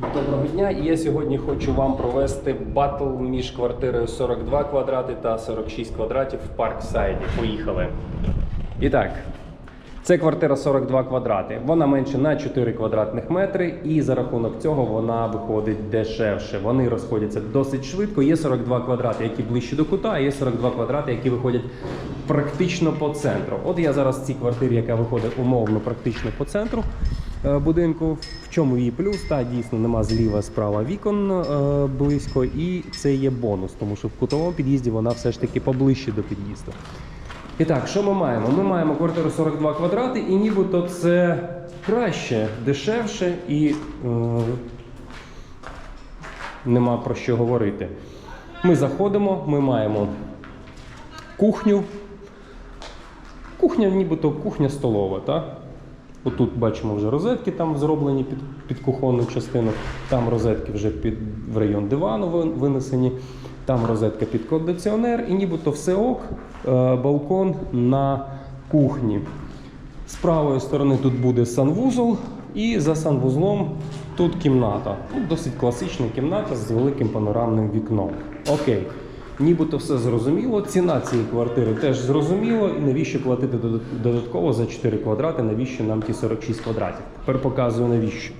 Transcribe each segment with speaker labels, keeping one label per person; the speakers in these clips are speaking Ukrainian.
Speaker 1: Доброго дня. І я сьогодні хочу вам провести батл між квартирою 42 квадрати та 46 квадратів в Парксайді. Поїхали. І так, це квартира 42 квадрати. Вона менше на 4 квадратних метри, і за рахунок цього вона виходить дешевше. Вони розходяться досить швидко. Є 42 квадрати, які ближче до кута, а є 42 квадрати, які виходять практично по центру. От я зараз в цій квартирі, яка виходить умовно практично по центру е, будинку. В чому її плюс? Та дійсно нема зліва справа вікон е, близько, і це є бонус, тому що в кутовому під'їзді вона все ж таки поближче до під'їзду. І так, що ми маємо? Ми маємо квартиру 42 квадрати, і нібито це краще, дешевше і е, нема про що говорити. Ми заходимо, ми маємо кухню. Кухня, нібито кухня столова, так? Отут бачимо вже розетки там зроблені під, під кухонну частину. Там розетки вже під, в район дивану винесені. Там розетка під кондиціонер, і нібито все ок, е, балкон на кухні. З правої сторони тут буде санвузол, і за санвузлом тут кімната. Ну, досить класична кімната з великим панорамним вікном. Окей. Нібито все зрозуміло. Ціна цієї квартири теж зрозуміло. І навіщо платити додатково за 4 квадрати? Навіщо нам ті 46 квадратів? Тепер показую навіщо.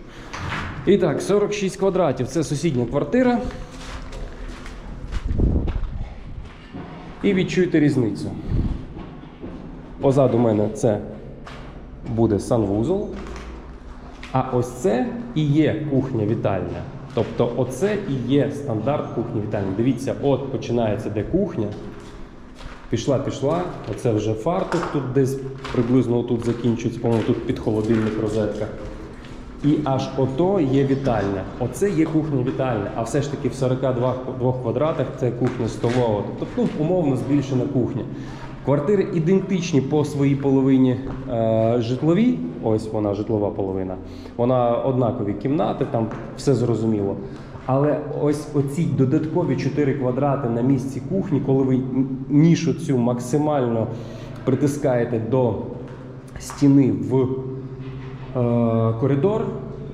Speaker 1: І так, 46 квадратів це сусідня квартира. І відчуйте різницю. Позаду мене це буде санвузол. А ось це і є кухня-вітальня. Тобто, оце і є стандарт кухні-вітальні. Дивіться, от починається де кухня. Пішла, пішла. Оце вже фартух тут десь приблизно тут закінчується, по-моєму, тут під холодильник розетка. І аж ото є вітальня. Оце є кухня-вітальня. А все ж таки в 42 двох квадратах це кухня столова. Тобто, ну, умовно збільшена кухня. Квартири ідентичні по своїй половині е, житловій. Ось вона житлова половина. Вона однакові кімнати, там все зрозуміло. Але ось оці додаткові 4 квадрати на місці кухні, коли ви нішу цю максимально притискаєте до стіни в е, коридор,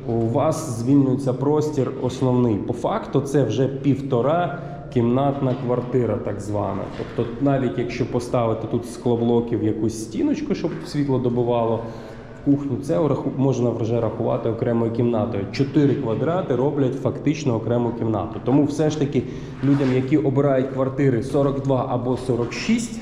Speaker 1: у вас звільнюється простір основний. По факту це вже півтора кімнатна квартира, так звана. Тобто, навіть якщо поставити тут склоблоків якусь стіночку, щоб світло добувало в кухню, це можна вже рахувати окремою кімнатою. Чотири квадрати роблять фактично окрему кімнату. Тому все ж таки людям, які обирають квартири 42 або 46,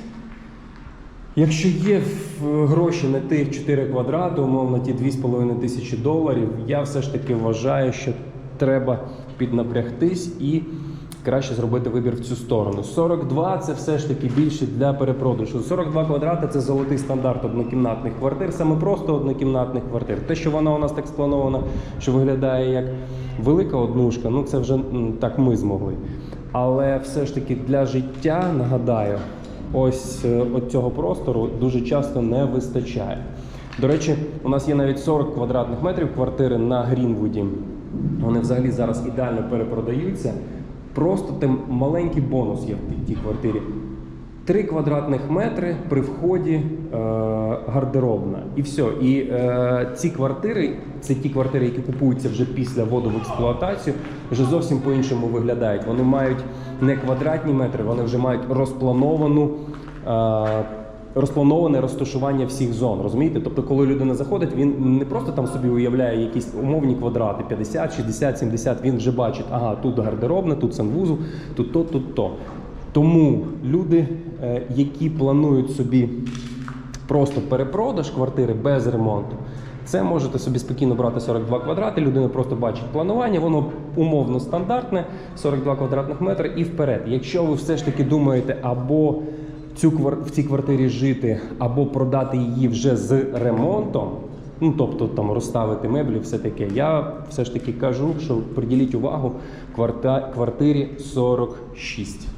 Speaker 1: Якщо є гроші на тих 4 квадрати, умовно ті 2,5 тисячі доларів, я все ж таки вважаю, що треба піднапрягтись і краще зробити вибір в цю сторону. 42 це все ж таки більше для перепродажу. 42 квадрати це золотий стандарт однокімнатних квартир, саме просто однокімнатних квартир. Те, що вона у нас так спланована, що виглядає як велика однушка, ну це вже так ми змогли. Але все ж таки для життя, нагадаю, ось е, цього простору дуже часто не вистачає. До речі, у нас є навіть 40 квадратних метрів квартири на Грінвуді. Вони взагалі зараз ідеально перепродаються. Просто там маленький бонус є в тій- квартирі. Три квадратних метри при вході е, гардеробна. І все. І е, ці квартири, це ті квартири, які купуються вже після вводу в експлуатацію, вже зовсім по-іншому виглядають. Вони мають не квадратні метри, вони вже мають розплановану. Е, Розплановане розташування всіх зон, розумієте? Тобто, коли людина заходить, він не просто там собі уявляє якісь умовні квадрати 50, 60, 70, Він вже бачить, ага, тут гардеробне, тут санвузол, тут то, тут то. Тому люди, е, які планують собі просто перепродаж квартири без ремонту, це можете собі спокійно брати 42 квадрати. Людина просто бачить планування, воно умовно стандартне, 42 квадратних метри і вперед. Якщо ви все ж таки думаєте або цю в цій квартирі жити, або продати її вже з ремонтом. Ну, тобто там розставити меблі, все таке. Я все ж таки кажу, що приділіть увагу квартирі 46.